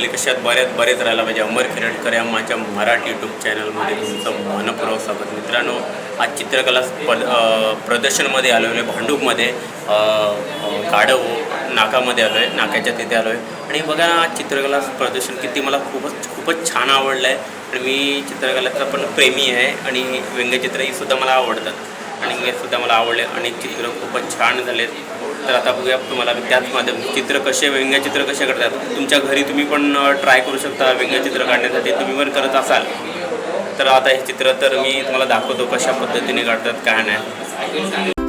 नमस्कार कशात बऱ्याच बरेच राहायला पाहिजे म्हणजे अमर खेरडकर या माझ्या मराठी यूट्यूब चॅनलमध्ये तुमचं मनपूर्वक स्वागत. मित्रांनो आज चित्रकला स्पर्ध प्रदर्शनमध्ये आलो आहे म्हणजे भांडूपमध्ये काढव नाकामध्ये आलो आहे नाक्याच्या तिथे आलो आहे आणि बघा ना आज चित्रकला प्रदर्शन किती मला खूपच खूपच छान आवडलं आहे आणि मी चित्रकलेचा पण प्रेमी आहे आणि व्यंगचित्रही सुद्धा मला आवडतात. आणि हे सुद्धा मला आवडले. आणि चित्र खूपच छान झाले तर आता बघूया तुम्हाला त्याच माध्यम चित्र कसे व्यंगचित्र कसे करतात. तुमच्या घरी तुम्ही पण ट्राय करू शकता व्यंगचित्र काढण्यासाठी. तुम्ही पण करत असाल. तर आता हे चित्र तर मी तुम्हाला दाखवतो कशा पद्धतीने काढतात काय नाही.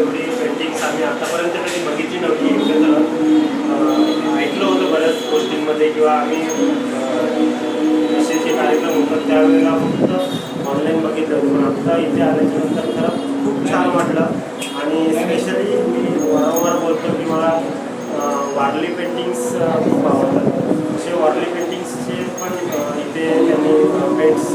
एवढी पेंटिंग्स आम्ही आतापर्यंत कधी बघितली नव्हती. एकत्र ऐकलं होतं बऱ्याच गोष्टींमध्ये किंवा आम्ही विशेष असे जे कार्यक्रम होतात त्यावेळेला फक्त ऑनलाईन बघितलं पण आत्ता इथे आल्याच्यानंतर खरं खूप छान वाटलं. आणि स्पेशली मी वारंवार बोलतो की मला वारली पेंटिंग्स खूप आवडतात. असे वारली पेंटिंग्सचे पण इथे त्यांनी पेंट्स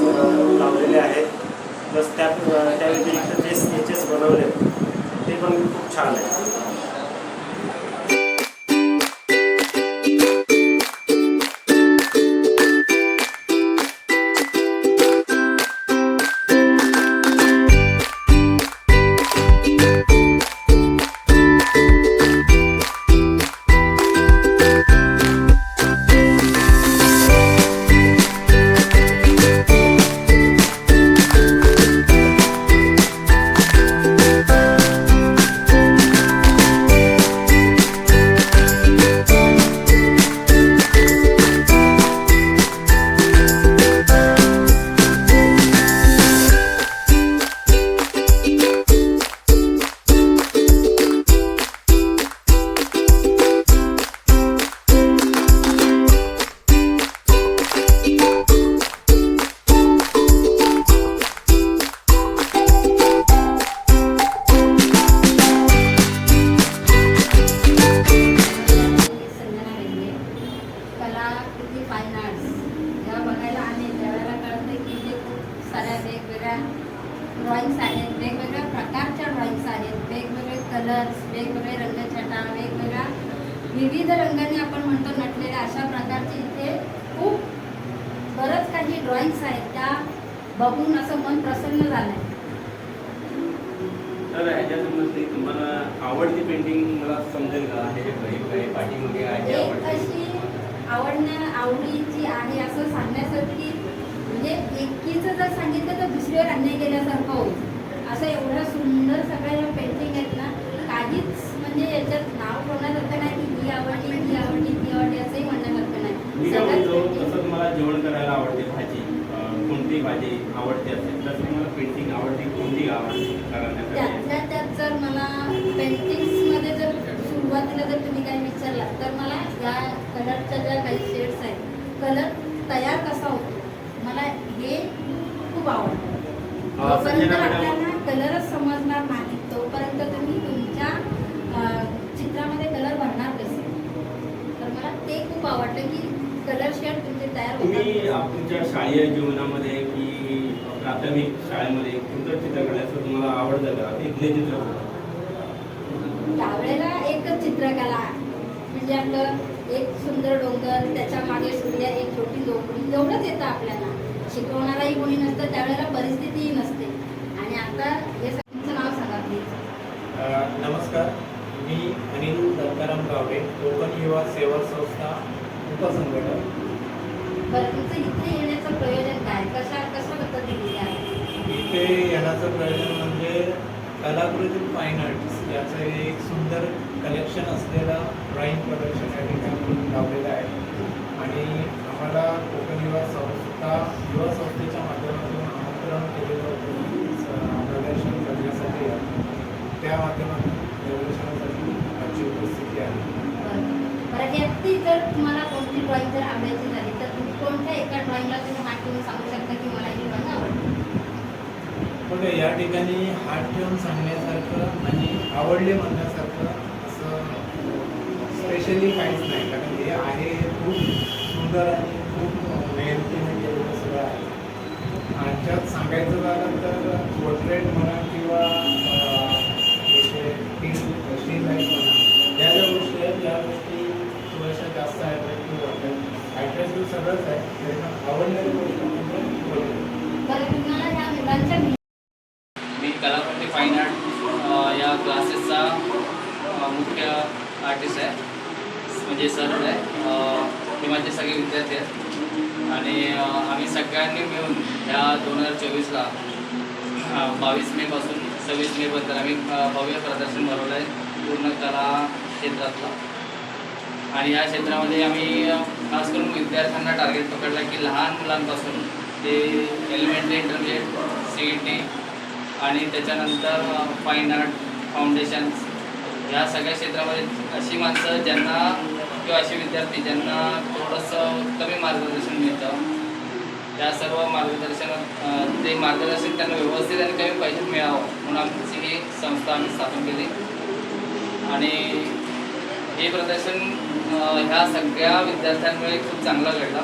ड्रॉइंग्स आहेत वेगवेगळ्या प्रकारच्या ड्रॉइंग्स आहेत. वेगवेगळे कलर्स वेगवेगळे रंगछटा वेगवेगळ्या विविध रंगाने आपण म्हणतो नटलेल्या अशा प्रकारचे इथे खूप बरंच काही ड्रॉइंग्स आहेत. त्या बघून असं मन प्रसन्न झालं आहे तर ह्याच्यातून तुम्हाला आवडती पेंटिंग मला समजेल का? ह्याच्या घरी काही पाठीमागे आहे एक अशी आवडण्या आवडीची आहे असं सांगण्यासारखी म्हणजे एकीचं जर सांगितलं तर दुसरीवर अन्याय केल्यासारखं होईल. असं एवढं सुंदर सगळ्या या पेंटिंग आहेत ना काहीच म्हणजे याच्यात नाव ठेवण्यासारखं नाही की ही आवडली ही आवडली ती आवडली असंही म्हणण्यासारखं नाही. काय सगळ्याच म्हणतो painting- तसं तुम्हाला जेवण करायला आवडते भाजी. कोणती भाजी आवडते असेल तसं तुम्हाला पेंटिंग आवडते कोणती आवडते त्यातल्या त्यात जर मला पेंटिंग्समध्ये जर सुरुवातीला जर तुम्ही काही विचारलात तर मला या कलरच्या ज्या काही शेड्स आहेत कलर तयार कसा होतो मला हे खूप आवडतं अं, जोपर्यंत संजना मॅडम आपल्याला कलरच समजणार नाही तोपर्यंत तुम्ही तुमच्या अं, चित्रामध्ये कलर भरणार कसे तर मला ते खूप आवडलं की कलर शेड तुमचे तयार तुम्ही तुमच्या शालेय जीवनामध्ये की प्राथमिक शाळेमध्ये कोणतं चित्र काढायचं तुम्हाला आवडतं का? इथले चित्र त्यावेळेला एकच चित्रकला. घर त्याच्यामागे सूर्य एक छोटी झोपडी एवढंच येतं आपल्याला. शिकवणाराही कोणी नसतं त्यावेळेला परिस्थितीही नसते. आणि आता हे तुमचं नाव सांगा प्लीज नमस्कार. मी अनिल दत्ताराम गावडे कोकण युवा सेवा संस्था उपसंघटक. बरं तुमचं इथे येण्याचं प्रयोजन काय? कशा कशा पद्धतीने आहे इथे येण्याचं प्रयोजन म्हणजे कलाकृती फाईन आर्ट्स याचं एक सुंदर कलेक्शन असलेलं ड्रॉईंग प्रदर्शन या ठिकाणी लावलेलं आहे. आणि आम्हाला कोकण युवा संस्था युवा संस्थेच्या माध्यमातून आमंत्रण केले होतं स- प्रदर्शन करण्यासाठी त्या माध्यमातून प्रदर्शनासाठी आजची उपस्थिती आहे बरं बरं यातली जर तुम्हाला कोणती ड्रॉइंग जर आवडायची झाली तर तुम्ही कोणत्या एका ड्रॉइंगला तुम्ही हात ठेवून सांगू शकता की मला ही ड्रॉइंग आवडते पण या ठिकाणी हात ठेवून सांगण्यासारखं आणि आवडले म्हणण्यासारखं असं स्पेशली काहीच नाही. कारण हे आहे हे खूप सुंदर आणि खूप मेहनतीने केलेलं सगळं आहे. आमच्यात सांगायचं झालं तर पोर्ट्रेट म्हणा किंवा स्टील लाइट म्हणा ज्या ज्या गोष्टी आहेत त्या गोष्टी थोड्याशा जास्त ॲट्रॅक्टिव्ह वाटतात ॲट्रॅक्टिव्ह सगळंच आहे. आवडलेलं गोष्ट म्हणजे पोर्ट्रेट बरं तुम्हाला ह्या मुलांच्या मी कलाकृती फाईन आर्ट अ, या क्लासेसचा अ, मुख्य आर्टिस्ट आहे. म्हणजे सर आहे. हे माझे सगळे विद्यार्थी आहेत. आणि आम्ही सगळ्यांनी मिळून ह्या दोन हजार चोवीसला बावीस मेपासून सव्वीस मेपर्यंत आम्ही भव्य प्रदर्शन भरवलं आहे पूर्ण कला क्षेत्रातला. आणि या क्षेत्रामध्ये आम्ही खास करून विद्यार्थ्यांना टार्गेट पकडलं की लहान मुलांपासून ते elementary intermediate C E T आणि त्याच्यानंतर फाईन आर्ट फाउंडेशन्स ह्या सगळ्या क्षेत्रामध्ये अशी माणसं ज्यांना किंवा असे विद्यार्थी ज्यांना थोडंसं कमी मार्गदर्शन मिळतं. त्या सर्व मार्गदर्शन ते मार्गदर्शन त्यांना व्यवस्थित आणि कमी पैशात मिळावं म्हणून आमची ही संस्था आम्ही स्थापन केली. आणि हे प्रदर्शन ह्या सगळ्या विद्यार्थ्यांमुळे खूप चांगला घडला.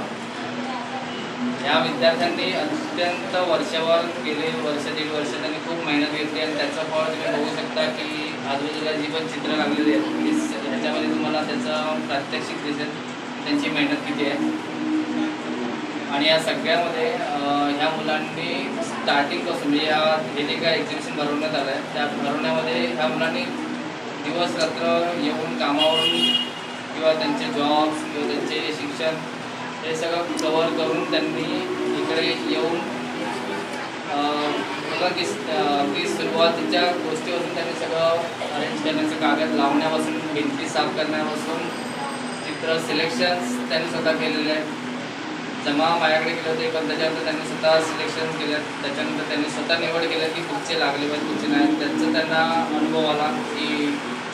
या विद्यार्थ्यांनी अत्यंत वर्षभर गेले वर्ष दीड वर्ष त्यांनी खूप मेहनत घेतली आणि त्याचं फळ तुम्ही बघू शकता की आजूबाजूला जी पण चित्र लागलेली आहेत ती ह्याच्यामध्ये तुम्हाला त्याचं प्रात्यक्षिक दिसेल. त्यांची मेहनत किती आहे. आणि या सगळ्यामध्ये ह्या मुलांनी स्टार्टिंगपासून म्हणजे या हे जे काय एक्झिबिशन भरवण्यात आलं आहे त्या भरवण्यामध्ये ह्या मुलांनी दिवस रात्र येऊन कामावरून किंवा त्यांचे जॉब्स किंवा त्यांचे शिक्षण हे सगळं कवर करून त्यांनी इकडे येऊन बघा की अं, की सुरुवातीच्या गोष्टीपासून त्यांनी सगळं अरेंज करण्याचं कागद लावण्यापासून भिंती साफ करण्यापासून चित्र सिलेक्शन्स त्यांनी स्वतः केलेले आहेत. जमा माझ्याकडे केले होते पण त्याच्यानंतर त्यांनी स्वतः सिलेक्शन केले त्याच्यानंतर त्यांनी स्वतः निवड केलं की कुठचे लागले पाहिजे कुठचे नाही. त्यांचं त्यांना अनुभव आला की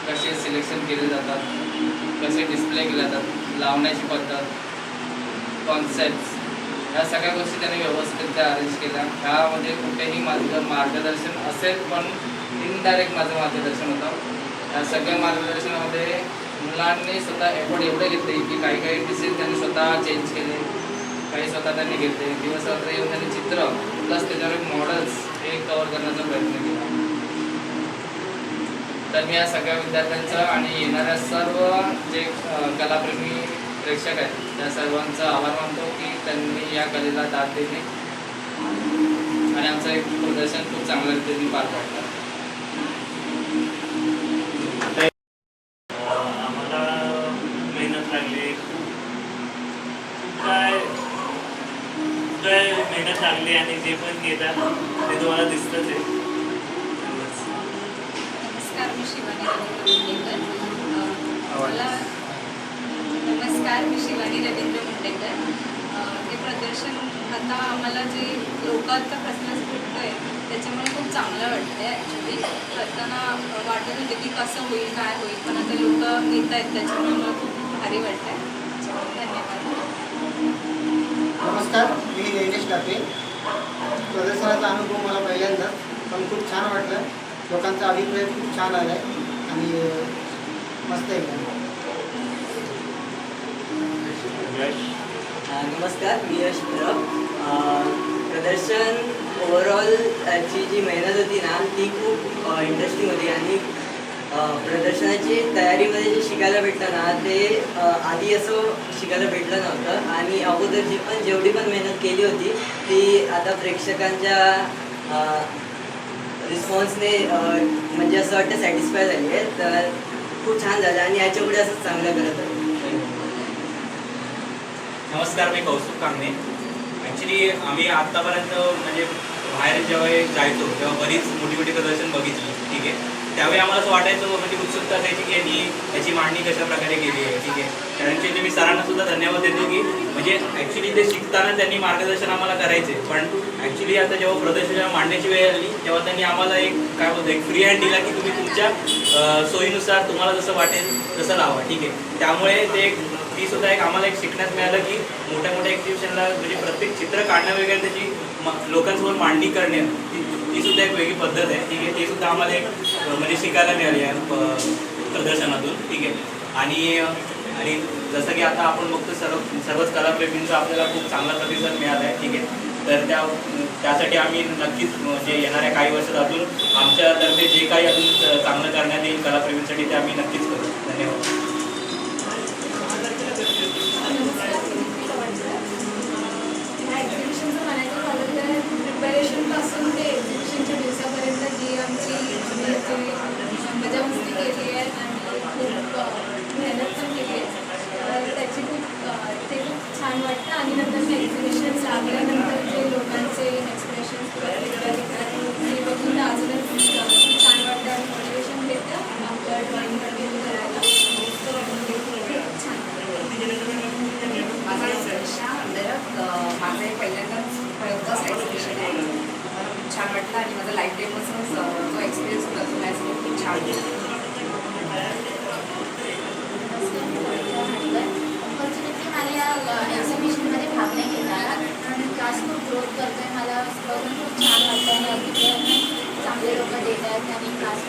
कसे सिलेक्शन केले जातात कसे डिस्प्ले केले जातात लावण्याची पद्धत कॉन्सेप्ट ह्या सगळ्या गोष्टी त्यांनी व्यवस्थित अरेंज केल्या. ह्यामध्ये कुठेही माझं मार्गदर्शन असेल पण इनडायरेक्ट माझं मार्गदर्शन होतं. या सगळ्या मार्गदर्शनामध्ये मुलांनी स्वतः एफर्ट एवढे घेतले की काही काही डिसेस त्यांनी स्वतः चेंज केले. काही स्वतः त्यांनी घेतले. दिवस रात्र येऊन त्यांनी चित्र प्लस त्याच्यावर मॉडेल्स हे कवर करण्याचा प्रयत्न केला. तर मी या सगळ्या विद्यार्थ्यांचं आणि येणाऱ्या सर्व जे कलाप्रेमी प्रेक्षक आहेत त्या सर्वांचा आभार मानतो की त्यांनी या कलेला दाद दिली. आणि आमचं एक प्रदर्शन खूप चांगल्या रीतीने पार पाडलं. आम्हाला मेहनत लागली. खूप काय खूप काय मेहनत लागली आणि जे पण केलं ते तुम्हाला दिसतंच आहे. नमस्कार मी शिवानी मला नमस्कार मी शिवानी रवींद्र मुंडेकर. हे प्रदर्शन आता आम्हाला जे लोकांचा प्रश्न भेटतो आहे त्याच्यामुळे खूप चांगलं वाटतं आहे ॲक्च्युली करताना वाटत होते की कसं होईल काय होईल पण आता लोक येत आहेत त्याच्यामुळे मला खूप भारी वाटतं आहे धन्यवाद. नमस्कार मी नैनेश टाके प्रदर्शनाचा अनुभव मला पहिल्यांदा पण खूप छान वाटलं. लोकांचा अभिप्राय खूप छान आला आहे आणि मस्त आहे. नमस्कार मी यश परब प्रदर्शन ओवरऑल ची जी मेहनत होती ना ती खूप इंटरेस्टिंग होती. आणि प्रदर्शनाची तयारीमध्ये जे शिकायला भेटलं ना ते आधी असं शिकायला भेटलं नव्हतं. आणि अगोदर जी पण जेवढी पण मेहनत केली होती ती आता प्रेक्षकांच्या रिस्पॉन्सने म्हणजे असं वाटतं सॅटिस्फाय झाली आहे. तर खूप छान झालं आणि याच्यापुढे असंच चांगलं करत आहे नमस्कार मी कौस्तुभ कांगणे. ॲक्च्युली आम्ही आत्तापर्यंत म्हणजे बाहेर जेव्हा जायचो तेव्हा बरीच मोठी मोठी प्रदर्शन बघितली ठीक आहे. त्यावेळी आम्हाला असं वाटायचं हो, म्हणजे उत्सुकता असायची की यांनी याची मांडणी कशा प्रकारे केली आहे ठीक आहे. त्याच्यासाठी मी सरांना सुद्धा धन्यवाद देतो की म्हणजे ॲक्च्युली ते शिकताना त्यांनी मार्गदर्शन आम्हाला करायचे. पण ॲक्च्युली आता जेव्हा प्रदर्शन जेव्हा मांडण्याची वेळ आली तेव्हा त्यांनी आम्हाला एक काय बोलतो एक फ्री हँड दिला की तुम्ही तुमच्या सोयीनुसार तुम्हाला जसं वाटेल तसं लावा ठीक आहे. त्यामुळे ते एक ती सुद्धा एक आम्हाला एक शिकण्यात मिळालं की मोठ्या मोठ्या एक्झिबिशनला म्हणजे प्रत्येक चित्र काढणं वगैरे त्याची लोकांसमोर मांडणी करणे ती सुद्धा एक वेगळी पद्धत आहे. ठीक आहे ती सुद्धा आम्हाला एक म्हणजे शिकायला मिळाली आहे प्रदर्शनातून. ठीक आहे. आणि आणि जसं की आता आपण बघतो सर्व सर्वच कलाप्रेमींचा आपल्याला खूप चांगला प्रतिसाद मिळाला आहे. ठीक आहे. तर त्या त्यासाठी आम्ही नक्कीच म्हणजे येणाऱ्या काही वर्षात अजून आमच्यातर्फे जे काही अजून चांगलं करण्यात येईल कलाप्रेमींसाठी ते आम्ही नक्कीच करू. माझं हे पहिल्यांदाच फर्स्ट एक्झिबिशन आहे मला खूप छान वाटलं आणि माझा लाईफ टाईमपासूनच जो एक्सपिरियन्स होता तो माझ्यासाठी खूप छान मला एक्झिबिशनमध्ये भाग नाही घेता आणि क्लास खूप ग्रोथ करतो आहे मला खूप छान वाटतं आणि चांगले लोक देत आहेत आणि क्लास